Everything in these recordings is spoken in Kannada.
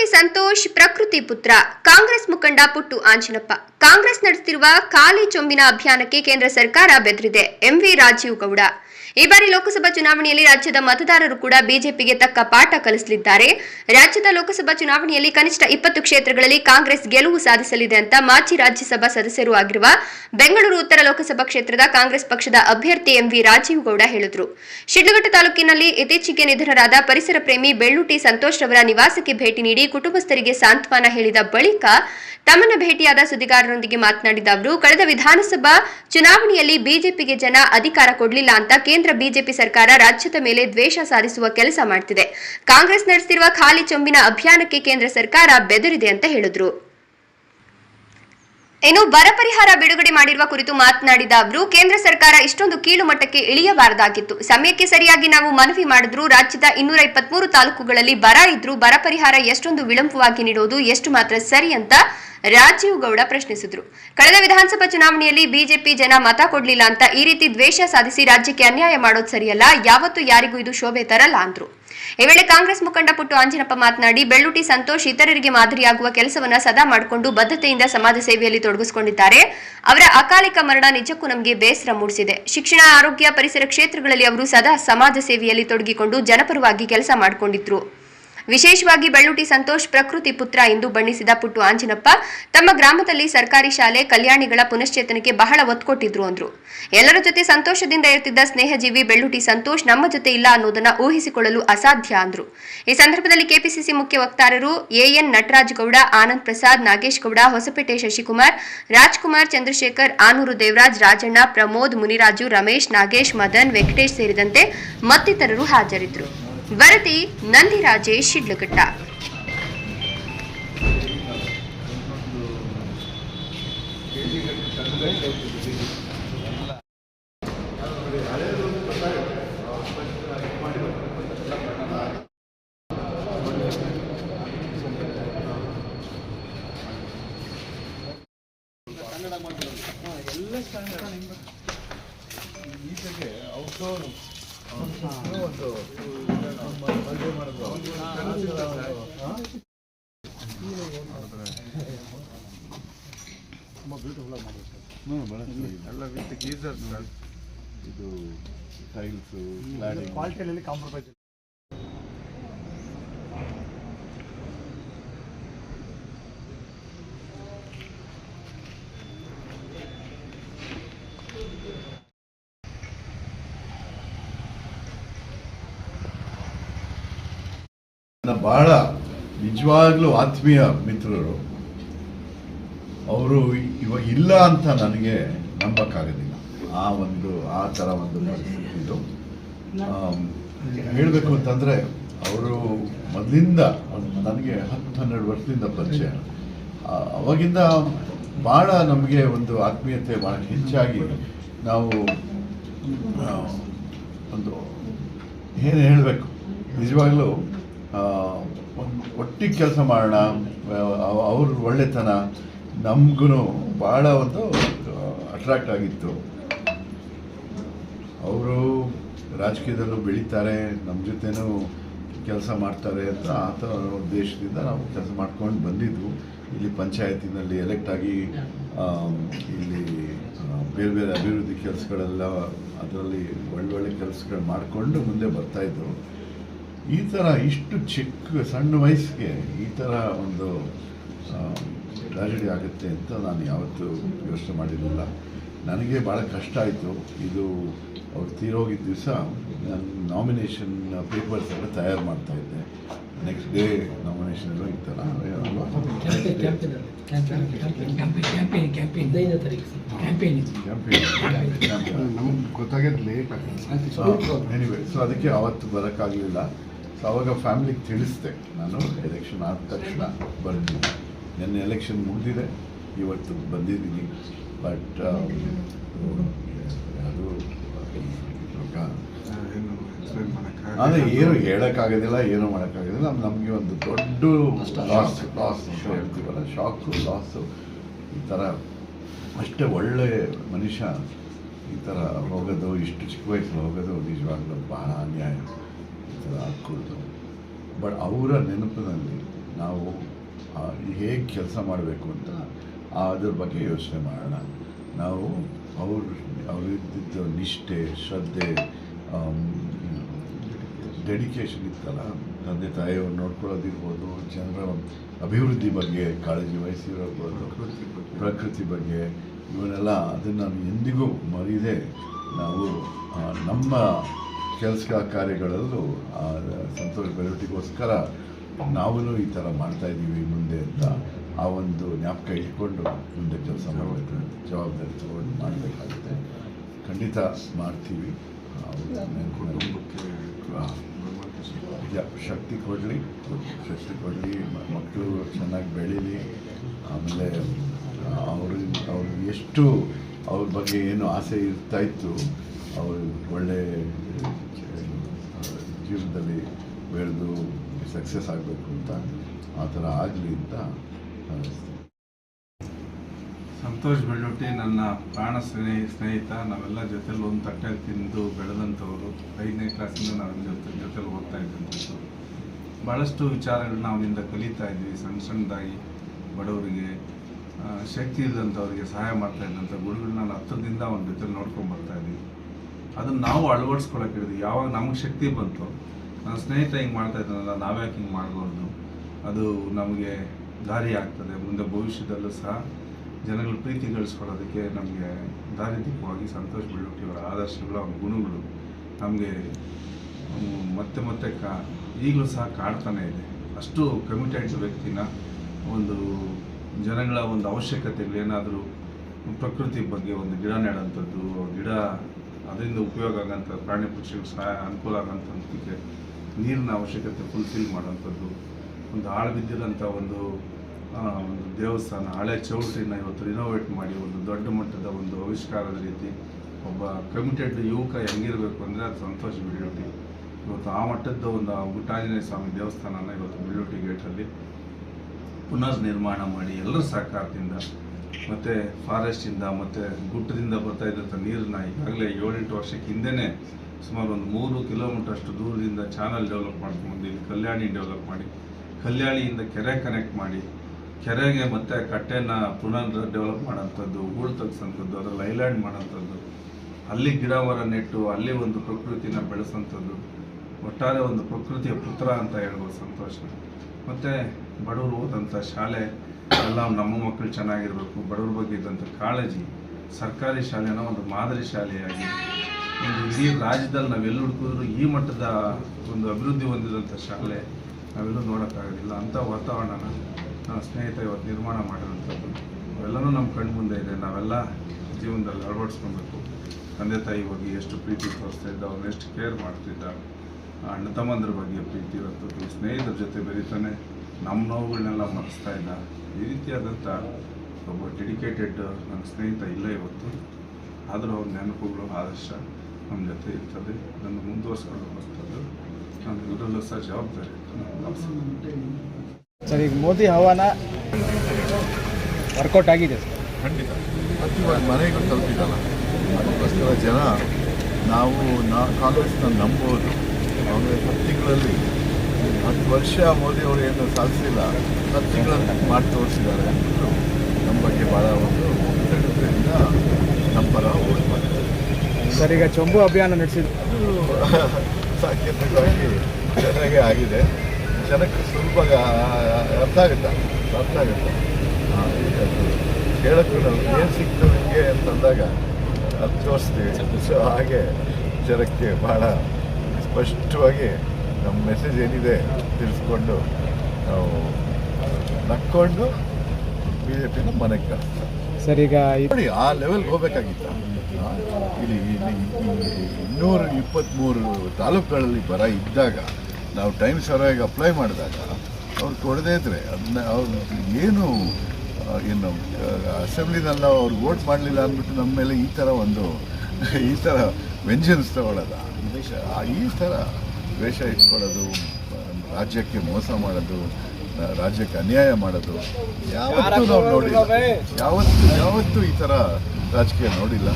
ಬೆಳ್ಳುಟಿ ಸಂತೋಷ್, ಪ್ರಕೃತಿ ಪುತ್ರ, ಕಾಂಗ್ರೆಸ್ ಮುಖಂಡ ಪುಟ್ಟು ಆಂಜನಪ್ಪ. ಕಾಂಗ್ರೆಸ್ ನಡೆಸುತ್ತಿರುವ ಖಾಲಿ ಚೊಂಬಿನ ಅಭಿಯಾನಕ್ಕೆ ಕೇಂದ್ರ ಸರ್ಕಾರ ಬೆದರಿದೆ. ಎಂವಿ ರಾಜೀವ್ ಗೌಡ. ಈ ಬಾರಿ ಲೋಕಸಭಾ ಚುನಾವಣೆಯಲ್ಲಿ ರಾಜ್ಯದ ಮತದಾರರು ಕೂಡ ಬಿಜೆಪಿಗೆ ತಕ್ಕ ಪಾಠ ಕಲಿಸಲಿದ್ದಾರೆ. ರಾಜ್ಯದ ಲೋಕಸಭಾ ಚುನಾವಣೆಯಲ್ಲಿ ಕನಿಷ್ಠ ಇಪ್ಪತ್ತು ಕ್ಷೇತ್ರಗಳಲ್ಲಿ ಕಾಂಗ್ರೆಸ್ ಗೆಲುವು ಸಾಧಿಸಲಿದೆ ಅಂತ ಮಾಜಿ ರಾಜ್ಯಸಭಾ ಸದಸ್ಯರೂ ಆಗಿರುವ ಬೆಂಗಳೂರು ಉತ್ತರ ಲೋಕಸಭಾ ಕ್ಷೇತ್ರದ ಕಾಂಗ್ರೆಸ್ ಪಕ್ಷದ ಅಭ್ಯರ್ಥಿ ಎಂವಿ ರಾಜೀವ್ ಗೌಡ ಹೇಳಿದರು. ಶಿಡ್ಲಘಟ್ಟ ತಾಲೂಕಿನಲ್ಲಿ ಇತ್ತೀಚೆಗೆ ನಿಧನರಾದ ಪರಿಸರ ಪ್ರೇಮಿ ಬೆಳ್ಳುಟಿ ಸಂತೋಷ್ ರವರ ನಿವಾಸಕ್ಕೆ ಭೇಟಿ ನೀಡಿ ಕುಟುಂಬಸ್ಥರಿಗೆ ಸಾಂತ್ವನ ಹೇಳಿದ ಬಳಿಕ ತಮ್ಮನ್ನು ಭೇಟಿಯಾದ ಸುದ್ದಿಗಾರರೊಂದಿಗೆ ಮಾತನಾಡಿದ ಅವರು, ಕಳೆದ ವಿಧಾನಸಭಾ ಚುನಾವಣೆಯಲ್ಲಿ ಬಿಜೆಪಿಗೆ ಜನ ಅಧಿಕಾರ ಕೊಡಲಿಲ್ಲ ಅಂತ ಕೇಂದ್ರ ಬಿಜೆಪಿ ಸರ್ಕಾರ ರಾಜ್ಯದ ಮೇಲೆ ದ್ವೇಷ ಸಾರಿಸುವ ಕೆಲಸ ಮಾಡ್ತಿದೆ. ಕಾಂಗ್ರೆಸ್ ನಡೆಸಿರುವ ಖಾಲಿ ಚೊಂಬಿನ ಅಭಿಯಾನಕ್ಕೆ ಕೇಂದ್ರ ಸರ್ಕಾರ ಬೆದರಿದೆ ಅಂತ ಹೇಳಿದ್ರು. ಇನ್ನು ಬರ ಪರಿಹಾರ ಬಿಡುಗಡೆ ಮಾಡಿರುವ ಕುರಿತು ಮಾತನಾಡಿದ ಅವರು, ಕೇಂದ್ರ ಸರ್ಕಾರ ಇಷ್ಟೊಂದು ಕೀಳು ಮಟ್ಟಕ್ಕೆ ಇಳಿಯಬಾರದಾಗಿತ್ತು. ಸಮಯಕ್ಕೆ ಸರಿಯಾಗಿ ನಾವು ಮನವಿ ಮಾಡಿದ್ರು, ರಾಜ್ಯದ ಇನ್ನೂರ ಇಪ್ಪತ್ಮೂರು ತಾಲೂಕುಗಳಲ್ಲಿ ಬರ ಇದ್ರೂ, ಬರ ಪರಿಹಾರ ಎಷ್ಟೊಂದು ವಿಳಂಬವಾಗಿ ನೀಡೋದು ಎಷ್ಟು ಮಾತ್ರ ಸರಿ ಅಂತ ರಾಜೀವ್ ಗೌಡ ಪ್ರಶ್ನಿಸಿದ್ರು. ಕಳೆದ ವಿಧಾನಸಭಾ ಚುನಾವಣೆಯಲ್ಲಿ ಬಿಜೆಪಿ ಜನ ಮತ ಕೊಡ್ಲಿಲ್ಲ ಅಂತ ಈ ರೀತಿ ದ್ವೇಷ ಸಾಧಿಸಿ ರಾಜ್ಯಕ್ಕೆ ಅನ್ಯಾಯ ಮಾಡೋದು ಸರಿಯಲ್ಲ, ಯಾವತ್ತೂ ಯಾರಿಗೂ ಇದು ಶೋಭೆ ತರಲ್ಲ ಅಂದ್ರು. ಈ ವೇಳೆ ಕಾಂಗ್ರೆಸ್ ಮುಖಂಡ ಪುಟ್ಟು ಆಂಜನಪ್ಪ ಮಾತನಾಡಿ ಬೆಳ್ಳುಟಿ ಸಂತೋಷ್ ಇತರರಿಗೆ ಮಾದರಿಯಾಗುವ ಕೆಲಸವನ್ನ ಸದಾ ಮಾಡಿಕೊಂಡು ಬದ್ಧತೆಯಿಂದ ಸಮಾಜ ಸೇವೆಯಲ್ಲಿ ತೊಡಗಿಸಿಕೊಂಡಿದ್ದಾರೆ. ಅವರ ಅಕಾಲಿಕ ಮರಣ ನಿಜಕ್ಕೂ ನಮಗೆ ಬೇಸರ ಮೂಡಿಸಿದೆ. ಶಿಕ್ಷಣ, ಆರೋಗ್ಯ ಪರಿಸರ ಕ್ಷೇತ್ರಗಳಲ್ಲಿ ಅವರು ಸದಾ ಸಮಾಜ ಸೇವೆಯಲ್ಲಿ ತೊಡಗಿಕೊಂಡು ಜನಪರವಾಗಿ ಕೆಲಸ ಮಾಡಿಕೊಂಡಿದ್ರು. ವಿಶೇಷವಾಗಿ ಬೆಳ್ಳುಟಿ ಸಂತೋಷ್ ಪ್ರಕೃತಿ ಪುತ್ರ ಎಂದು ಬಣ್ಣಿಸಿದ ಪುಟ್ಟು ಆಂಜನಪ್ಪ, ತಮ್ಮ ಗ್ರಾಮದಲ್ಲಿ ಸರ್ಕಾರಿ ಶಾಲೆ ಕಲ್ಯಾಣಿಗಳ ಪುನಶ್ಚೇತನಕ್ಕೆ ಬಹಳ ಒತ್ಕೊಟ್ಟಿದ್ರು ಅಂದ್ರು. ಎಲ್ಲರ ಜೊತೆ ಸಂತೋಷದಿಂದ ಇರ್ತಿದ್ದ ಸ್ನೇಹಜೀವಿ ಬೆಳ್ಳುಟಿ ಸಂತೋಷ್ ನಮ್ಮ ಜೊತೆ ಇಲ್ಲ ಅನ್ನೋದನ್ನ ಊಹಿಸಿಕೊಳ್ಳಲು ಅಸಾಧ್ಯ ಅಂದ್ರು. ಈ ಸಂದರ್ಭದಲ್ಲಿ ಕೆಪಿಸಿಸಿ ಮುಖ್ಯ ವಕ್ತಾರರು ಎಎನ್ ನಟರಾಜ್ ಗೌಡ, ಆನಂದ್ ಪ್ರಸಾದ್, ನಾಗೇಶ್ ಗೌಡ, ಹೊಸಪೇಟೆ ಶಶಿಕುಮಾರ್, ರಾಜ್ಕುಮಾರ್ ಚಂದ್ರಶೇಖರ್, ಆನೂರು ದೇವರಾಜ್, ರಾಜಣ್ಣ, ಪ್ರಮೋದ್, ಮುನಿರಾಜು, ರಮೇಶ್, ನಾಗೇಶ್, ಮದನ್, ವೆಂಕಟೇಶ್ ಸೇರಿದಂತೆ ಮತ್ತಿತರರು ಹಾಜರಿದ್ದರು ವರದಿ ನಂದಿರಾಜೇಶ್ ಶಿಡ್ಲಘಟ್ಟ. ಎಲ್ಲ ವಿತ್ ಗೀಸರ್ ಸರ್ ಇದು ಟೈಲ್ಸ್ ಕ್ವಾಲಿಟಿ ಕ್ವಾಲಿಟಿಯಲ್ಲಿ ಕಾಂಪ್ರಮೈಸ್ ಬಹಳ ನಿಜವಾಗ್ಲೂ ಆತ್ಮೀಯ ಮಿತ್ರರು. ಅವರು ಇವಾಗ ಇಲ್ಲ ಅಂತ ನನಗೆ ನಂಬಕ್ಕಾಗೋದಿಲ್ಲ ಆ ಒಂದು, ಆ ಥರ ಒಂದು ಪರಿಸ್ಥಿತಿ ಇದು. ಹೇಳಬೇಕು ಅಂತಂದರೆ ಅವರು ಮೊದಲಿಂದ, ನನಗೆ ಹತ್ತು ಹನ್ನೆರಡು ವರ್ಷದಿಂದ ಪರಿಚಯ. ಅವಾಗಿಂದ ಭಾಳ ನಮಗೆ ಒಂದು ಆತ್ಮೀಯತೆ ಭಾಳ ಹೆಚ್ಚಾಗಿ ನಾವು ಒಂದು ಏನು ಹೇಳಬೇಕು? ನಿಜವಾಗ್ಲೂ ಒಟ್ಟಿಗೆ ಕೆಲಸ ಮಾಡೋಣ ಅವ್- ಅವ್ರ ಒಳ್ಳೆತನ ನಮಗೂ ಭಾಳ ಒಂದು ಅಟ್ರಾಕ್ಟ್ ಆಗಿತ್ತು. ಅವರು ರಾಜಕೀಯದಲ್ಲೂ ಬೆಳೀತಾರೆ ನಮ್ಮ ಜೊತೆನೂ ಕೆಲಸ ಮಾಡ್ತಾರೆ ಅಂತ ಆ ಥರ ಉದ್ದೇಶದಿಂದ ನಾವು ಕೆಲಸ ಮಾಡ್ಕೊಂಡು ಬಂದಿದ್ವು. ಇಲ್ಲಿ ಪಂಚಾಯತಿನಲ್ಲಿ ಎಲೆಕ್ಟ್ ಆಗಿ ಇಲ್ಲಿ ಬೇರೆ ಬೇರೆ ಅಭಿವೃದ್ಧಿ ಕೆಲಸಗಳೆಲ್ಲ ಅದರಲ್ಲಿ ಒಳ್ಳೊಳ್ಳೆ ಕೆಲಸಗಳು ಮಾಡಿಕೊಂಡು ಮುಂದೆ ಬರ್ತಾಯಿದ್ರು ಈ ಥರ ಇಷ್ಟು ಚಿಕ್ಕ ಸಣ್ಣ ವಯಸ್ಸಿಗೆ ಈ ಥರ ಒಂದು ಟ್ರಾಜಿಡಿ ಆಗುತ್ತೆ ಅಂತ ನಾನು ಯಾವತ್ತೂ ಯೋಚನೆ ಮಾಡಿರಲಿಲ್ಲ. ನನಗೆ ಭಾಳ ಕಷ್ಟ ಆಯಿತು. ಇದು ಅವ್ರು ತೀರೋಗಿದ್ದ ದಿವಸ ನನ್ನ ನಾಮಿನೇಷನ್ ಪೇಪರ್ಸ್ ಎಲ್ಲ ತಯಾರು ಮಾಡ್ತಾ ಇದ್ದೆ. ನೆಕ್ಸ್ಟ್ ಡೇ ನಾಮಿನೇಷನ್ ಎಲ್ಲ ಇತ್ತಲ್ಲ ಕ್ಯಾಂಪೇನ್ ಸೊ ಅದಕ್ಕೆ ಅವತ್ತು ಬರೋಕ್ಕಾಗಲಿಲ್ಲ. ಸೊ ಅವಾಗ ಫ್ಯಾಮಿಲಿಗೆ ತಿಳಿಸ್ದೆ. ನಾನು ಎಲೆಕ್ಷನ್ ಆದ ತಕ್ಷಣ ಬರ್ತೀನಿ ನನ್ನ ಎಲೆಕ್ಷನ್ ಮುಗಿದಿದೆ. ಇವತ್ತು ಬಂದಿದ್ದೀನಿ. ಬಟ್ ಅದು ಎಕ್ಸ್ಪ್ಲೈನ್ ಮಾಡೋಕ್ಕಾಗಲ್ಲ ಅದೇ ಏನು ಹೇಳೋಕ್ಕಾಗೋದಿಲ್ಲ ಏನು ಮಾಡೋಕ್ಕಾಗೋದಿಲ್ಲ. ನಮಗೆ ಒಂದು ದೊಡ್ಡ ಲಾಸ್ ಲಾಸ್ ಅಂತ ಹೇಳ್ತೀವಲ್ಲ ಶಾಕು ಲಾಸು ಈ ಥರ ಅಷ್ಟೇ ಒಳ್ಳೆ ಮನುಷ್ಯ ಈ ಥರ ಹೋಗೋದು ಇಷ್ಟು ಚಿಕ್ಕ ವಯಸ್ಸಲ್ಲಿ ಹೋಗೋದು ನಿಜವಾಗ್ಲೂ ಬಹಳ ಅನ್ಯಾಯ. ಥರ ಬಟ್ ಅವರ ನೆನಪಿನಲ್ಲಿ ನಾವು ಹೇಗೆ ಕೆಲಸ ಮಾಡಬೇಕು ಅಂತ ಅದ್ರ ಬಗ್ಗೆ ಯೋಚನೆ ಮಾಡೋಣ. ನಾವು ಅವ್ರ ಅವರಿದ್ದ ನಿಷ್ಠೆ ಶ್ರದ್ಧೆ ಡೆಡಿಕೇಶನ್ ಇತ್ತಲ್ಲ ತಂದೆ ತಾಯಿಯವ್ರು ನೋಡ್ಕೊಳ್ಳೋದಿರ್ಬೋದು ಜನರ ಅಭಿವೃದ್ಧಿ ಬಗ್ಗೆ ಕಾಳಜಿ ವಹಿಸಿರೋದು ಪ್ರಕೃತಿ ಬಗ್ಗೆ. ಇವನ್ನೆಲ್ಲ ಅದನ್ನು ನಾವು ಎಂದಿಗೂ ಮರೀದೆ ನಾವು ನಮ್ಮ ಕೆಲಸ ಕಾರ್ಯಗಳಲ್ಲೂ ಆ, ಸಂತೋಷ ಬೆಳವಟಿಗೋಸ್ಕರ ನಾವೂ ಈ ಥರ ಮಾಡ್ತಾ ಇದ್ದೀವಿ ಮುಂದೆ ಅಂತ ಆ ಒಂದು ಜ್ಞಾಪಕ ಇಟ್ಕೊಂಡು ಮುಂದೆ ಕೆಲಸ ಮಾಡಬೇಕು ಜವಾಬ್ದಾರಿ ತಗೊಂಡು ಮಾಡಬೇಕಾಗುತ್ತೆ. ಖಂಡಿತ ಮಾಡ್ತೀವಿ. ಶಕ್ತಿ ಕೊಡಲಿ ಶಕ್ತಿ ಕೊಡಲಿ ಮಕ್ಕಳು ಚೆನ್ನಾಗಿ ಬೆಳೀಲಿ ಆಮೇಲೆ ಅವರು ಅವ್ರು ಎಷ್ಟು ಅವ್ರ ಬಗ್ಗೆ ಏನು ಆಸೆ ಇರ್ತಾಯಿತ್ತು ಅವರು ಒಳ್ಳೆ ಜೀವನದಲ್ಲಿ ಬೆಳೆದು ಸಕ್ಸಸ್ ಆಗಬೇಕು ಅಂತ ಆ ಥರ ಆಗಲಿ ಅಂತ ಸಂತೋಷ್ ಬೆಳ್ಳುಟ್ಟಿ ನನ್ನ ಪ್ರಾಣ ಸ್ನೇಹಿ, ಸ್ನೇಹಿತ. ನಾವೆಲ್ಲ ಜೊತೆಲಿ ಒಂದು ತಟ್ಟೆ ತಿಂದು ಬೆಳೆದಂಥವ್ರು. ಐದನೇ ಕ್ಲಾಸಿಂದ ನಾವು ಜೊತೆ, ಜೊತೆಲಿ ಓದ್ತಾ ಇದ್ದಂಥದ್ದು ಭಾಳಷ್ಟು ವಿಚಾರಗಳನ್ನ ಅವನಿಂದ ಕಲಿತಾ ಇದ್ವಿ. ಸಣ್ಣ ಸಣ್ಣದಾಗಿ ಬಡವರಿಗೆ ಶಕ್ತಿ ಇಲ್ಲದಂಥವ್ರಿಗೆ ಸಹಾಯ ಮಾಡ್ತಾ ಇದ್ದಂಥ ಗುರುಗಳನ್ನ ನಾನು ಹತ್ತಿರದಿಂದ ಅವನ ಜೊತೆಲಿ ನೋಡ್ಕೊಂಡು ಬರ್ತಾ ಇದ್ವಿ ಅದನ್ನು ನಾವು ಅಳವಡಿಸ್ಕೊಳಕ್ಕೆ ಯಾವಾಗ ನಮಗೆ ಶಕ್ತಿ ಬಂತು ನನ್ನ ಸ್ನೇಹಿತ ಹಿಂಗೆ ಮಾಡ್ತಾ ಇದ್ದಾನಲ್ಲ ನಾವ್ಯಾಕೆ ಹಿಂಗೆ ಮಾಡಬಾರ್ದು? ಅದು ನಮಗೆ ದಾರಿ ಆಗ್ತದೆ. ಮುಂದೆ ಭವಿಷ್ಯದಲ್ಲೂ ಸಹ ಜನಗಳ ಪ್ರೀತಿ ಗಳಿಸ್ಕೊಳ್ಳೋದಕ್ಕೆ ನಮಗೆ ದಾರಿದೀಪವಾಗಿ ಸಂತೋಷ್ ಅವರ ಆದರ್ಶಗಳು, ಅವ್ರ ಗುಣಗಳು ನಮಗೆ ಮತ್ತೆ ಮತ್ತೆ ಕಾ, ಈಗಲೂ ಸಹ ಕಾಡ್ತಾನೆ ಇದೆ. ಅಷ್ಟು ಕಮಿಟೆಡ್ ವ್ಯಕ್ತಿನ ಒಂದು ಜನಗಳ ಒಂದು ಅವಶ್ಯಕತೆಗಳು ಏನಾದರೂ ಪ್ರಕೃತಿ ಬಗ್ಗೆ ಒಂದು ಗಿಡ ನೆಡೋಂಥದ್ದು, ಗಿಡ ಅದರಿಂದ ಉಪಯೋಗ ಆಗೋಂಥ ಪ್ರಾಣಿ ಪಕ್ಷಿಗಳು ಸಹಾಯ ಅನುಕೂಲ ಆಗೋಂಥದ್ದಕ್ಕೆ ನೀರಿನ ಅವಶ್ಯಕತೆ ಫುಲ್ಫಿಲ್ ಮಾಡೋಂಥದ್ದು ಒಂದು ಹಾಳು ಬಿದ್ದಿರೋಂಥ ಒಂದು ಒಂದು ದೇವಸ್ಥಾನ, ಹಳೆ ಚೌಟ್ರಿನ ಇವತ್ತು ರಿನೋವೇಟ್ ಮಾಡಿ ಒಂದು ದೊಡ್ಡ ಮಟ್ಟದ ಒಂದು ಆವಿಷ್ಕಾರದ ರೀತಿ ಒಬ್ಬ ಕಮಿಟೆಡ್ ಯುವಕ ಹೆಂಗಿರಬೇಕು ಅಂದರೆ ಅದು ಸಂತೋಷ ಬಿಳಿಯೋಟಿ. ಇವತ್ತು ಆ ಮಟ್ಟದ ಒಂದು ಗುಟ್ಟಾಂಜನೇಯ ಸ್ವಾಮಿ ದೇವಸ್ಥಾನನ ಇವತ್ತು ಬಿಳಿಯೋಟಿ ಗೇಟಲ್ಲಿ ಪುನರ್ ನಿರ್ಮಾಣ ಮಾಡಿ ಎಲ್ಲರ ಸಹಕಾರದಿಂದ ಮತ್ತು ಫಾರೆಸ್ಟಿಂದ ಮತ್ತು ಗುಡ್ಡದಿಂದ ಬರ್ತಾ ಇದ್ದಂಥ ನೀರನ್ನ ಈಗಾಗಲೇ ಏಳೆಂಟು ವರ್ಷಕ್ಕೆ ಹಿಂದೆನೇ ಸುಮಾರು ಒಂದು ಮೂರು ಕಿಲೋಮೀಟರ್ ಅಷ್ಟು ದೂರದಿಂದ ಚಾನಲ್ ಡೆವಲಪ್ ಮಾಡ್ಕೊಂಡು ಇಲ್ಲಿ ಕಲ್ಯಾಣಿ ಡೆವಲಪ್ ಮಾಡಿ, ಕಲ್ಯಾಣಿಯಿಂದ ಕೆರೆ ಕನೆಕ್ಟ್ ಮಾಡಿ, ಕೆರೆಗೆ ಮತ್ತೆ ಕಟ್ಟೆನ ಪುನರ್ ಡೆವಲಪ್ ಮಾಡೋಂಥದ್ದು ಹೂಳು ತೆಗ್ಸೋಂಥದ್ದು, ಅದ್ರಲ್ಲಿ ಐಲ್ಯಾಂಡ್ ಮಾಡೋಂಥದ್ದು ಅಲ್ಲಿ ಗಿಡ ಮರ ನೆಟ್ಟು, ಅಲ್ಲಿ ಒಂದು ಪ್ರಕೃತಿನ ಬೆಳೆಸೋಂಥದ್ದು, ಒಟ್ಟಾರೆ ಒಂದು ಪ್ರಕೃತಿಯ ಪುತ್ರ ಅಂತ ಹೇಳ್ಬೋದು ಸಂತೋಷ. ಮತ್ತು ಬಡವರು ಓದಂಥ ಶಾಲೆ ಎಲ್ಲ ನಮ್ಮ ಮಕ್ಕಳು ಚೆನ್ನಾಗಿರಬೇಕು, ಬಡವ್ರ ಬಗ್ಗೆ ಇದ್ದಂಥ ಕಾಳಜಿ ಸರ್ಕಾರಿ ಶಾಲೆನ ಒಂದು ಮಾದರಿ ಶಾಲೆಯಾಗಿ, ಒಂದು ಇಡೀ ರಾಜ್ಯದಲ್ಲಿ ನಾವೆಲ್ಲ ಹುಡುಕಿದ್ರು ಈ ಮಟ್ಟದ ಒಂದು ಅಭಿವೃದ್ಧಿ ಹೊಂದಿದಂಥ ಶಾಲೆ ನಾವೆಲ್ಲೂ ನೋಡೋಕ್ಕಾಗೋದಿಲ್ಲ. ಅಂಥ ವಾತಾವರಣನ ನನ್ನ ಸ್ನೇಹಿತ ಇವತ್ತು ನಿರ್ಮಾಣ ಮಾಡಿರೋಂಥದ್ದು ಅವೆಲ್ಲನೂ ನಮ್ಮ ಕಣ್ಣು ಮುಂದೆ ಇದೆ. ನಾವೆಲ್ಲ ಜೀವನದಲ್ಲಿ ಅಳವಡಿಸ್ಕೊಬೇಕು. ತಂದೆ ತಾಯಿ ಬಗ್ಗೆ ಎಷ್ಟು ಪ್ರೀತಿ ತೋರಿಸ್ತಾ ಇದ್ದ, ಅವ್ರನ್ನ ಎಷ್ಟು ಕೇರ್ ಮಾಡ್ತಿದ್ದ ಅಣ್ಣ ತಮ್ಮಂದ್ರ ಬಗ್ಗೆ ಪ್ರೀತಿ ಇವತ್ತು ಸ್ನೇಹಿತರ ಜೊತೆ ಬೆರೀತಾನೆ. ನಮ್ಮ ನೋವುಗಳನ್ನೆಲ್ಲ ಮರೆಸ್ತಾ ಇದ್ದ ಈ ರೀತಿಯಾದಂಥ ಒಬ್ಬ ಡೆಡಿಕೇಟೆಡ್ ನನ್ನ ಸ್ನೇಹಿತ ಇಲ್ಲ ಇವತ್ತು. ಆದರೂ ಅವ್ರ ನೆನಪುಗಳು ಆದರ್ಶ ನಮ್ಮ ಜೊತೆ ಇರ್ತದೆ. ನನ್ನ ಮುಂದುವರ್ಸ್ಕೊಂಡು ಬರ್ತದೆ ನಾನು ಇದರಲ್ಲೂ ಸಹ ಜವಾಬ್ದಾರಿ ಸರ್ ಈಗ ಮೋದಿ ಹವಾನ ವರ್ಕೌಟ್ ಆಗಿದೆ ಸರ್. ಖಂಡಿತ. ಮತ್ತು ಇವಾಗ ಮನೆಗೂ ತಲುಪಿದಲ್ಲ ಅದಕ್ಕೋಸ್ಕರ ಜನ ನಾವು ನಾ ಕಾಂಗ್ರೆಸ್ನ ನಂಬೋದು. ಕಾಂಗ್ರೆಸ್ ಹತ್ತು ತಿಂಗಳಲ್ಲಿ ಹತ್ತು ವರ್ಷ ಮೋದಿ ಅವರು ಏನು ಸಾಧಿಸಿಲ್ಲ ಹತ್ತು ತಿಂಗಳಲ್ಲಿ ಮಾಡಿ ತೋರಿಸಿದ್ದಾರೆ. ಅಂದ್ಬಿಟ್ಟು ನಮ್ಮ ಬಗ್ಗೆ ಭಾಳ ಒಂದು ಕೃತಜ್ಞತೆಯಿಂದ ನಮ್ಮ ಪರ ಓಟ್ ಮಾಡಿದ್ದಾರೆ ಸರ್ ಈಗ ಚೊಂಬು ಅಭಿಯಾನ ನಡೆಸಿದ್ರು ಅದು ಸಾಂಕೇತಿಕವಾಗಿ ಜನರಿಗೆ ಆಗಿದೆ. ಜನಕ್ಕೆ ಸುಲಭ ಅರ್ಥ ಆಗುತ್ತೆ? ಅರ್ಥ ಆಗುತ್ತೆ. ಹೇಳಕ್ಕೆ ನಾವು ಏನು ಸಿಕ್ತು ನಿಮಗೆ ಅಂತಂದಾಗ ಅದು ತೋರಿಸ್ತೀವಿ. ಸೊ ಹಾಗೆ ಜನಕ್ಕೆ ಭಾಳ ಸ್ಪಷ್ಟವಾಗಿ ನಮ್ಮ ಮೆಸೇಜ್ ಏನಿದೆ ತಿಳಿಸ್ಕೊಂಡು ನಾವು ನಕ್ಕೊಂಡು ಬಿ ಜೆ ಪಿನ ಮನೆಗೆ ಸರಿ ಸರ್ ಈಗ ನೋಡಿ ಆ ಲೆವೆಲ್ಗೆ ಹೋಗ್ಬೇಕಾಗಿತ್ತು? ಇಲ್ಲಿ ಇನ್ನೂರ ಇಪ್ಪತ್ತ್ಮೂರು ತಾಲೂಕುಗಳಲ್ಲಿ ಬರ ಇದ್ದಾಗ ನಾವು ಟೈಮ್ ಸರಿಯಾಗಿ ಅಪ್ಲೈ ಮಾಡಿದಾಗ ಅವ್ರು ಕೊಡದೇ ಇದ್ರೆ ಅದನ್ನ ಅವ್ರು ಏನು ಏನು ಅಸೆಂಬ್ಲಿನಲ್ಲಿ ನಾವು ಅವ್ರಿಗೆ ವೋಟ್ ಮಾಡಲಿಲ್ಲ ಅಂದ್ಬಿಟ್ಟು ನಮ್ಮ ಮೇಲೆ ಈ ಥರ ಒಂದು ಈ ಥರ ವೆಂಜನ್ಸ್ ತಗೊಳ್ಳೋದ ಆ, ಈ ಥರ ವೇಷ ಇಟ್ಕೊಳ್ಳೋದು ರಾಜ್ಯಕ್ಕೆ ಮೋಸ ಮಾಡೋದು ರಾಜ್ಯಕ್ಕೆ ಅನ್ಯಾಯ ಮಾಡೋದು ಯಾವತ್ತೂ ನಾವು ನೋಡಿಲ್ಲ. ಯಾವತ್ತು ಯಾವತ್ತೂ ಈ ಥರ ರಾಜಕೀಯ ನೋಡಿಲ್ಲ.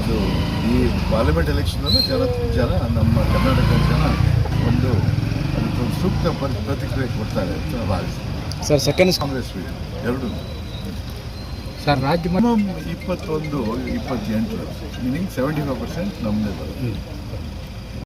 ಅದು ಈ ಪಾರ್ಲಿಮೆಂಟ್ ಎಲೆಕ್ಷನಲ್ಲೂ ಜನ ಜನ ನಮ್ಮ ಕರ್ನಾಟಕದ ಜನ ಒಂದು ಅದಕ್ಕೊಂದು ಸೂಕ್ತ ಪ್ರ- ಪ್ರತಿಕ್ರಿಯೆ ಕೊಡ್ತಾರೆ ಅಂತ ಭಾವಿಸ್ತೀನಿ. ಸರ್ ಸೆಕೆಂಡ್ ಕಾಂಗ್ರೆಸ್ ಎರಡು. ಸರ್ ರಾಜ್ಯ ಇಪ್ಪತ್ತೊಂದು ಇಪ್ಪತ್ತೆಂಟು ಮೀನಿಂಗ್ ಸೆವೆಂಟಿ ಫೈವ್ ಪರ್ಸೆಂಟ್ ನಮ್ಮದೇ ಬರುತ್ತೆ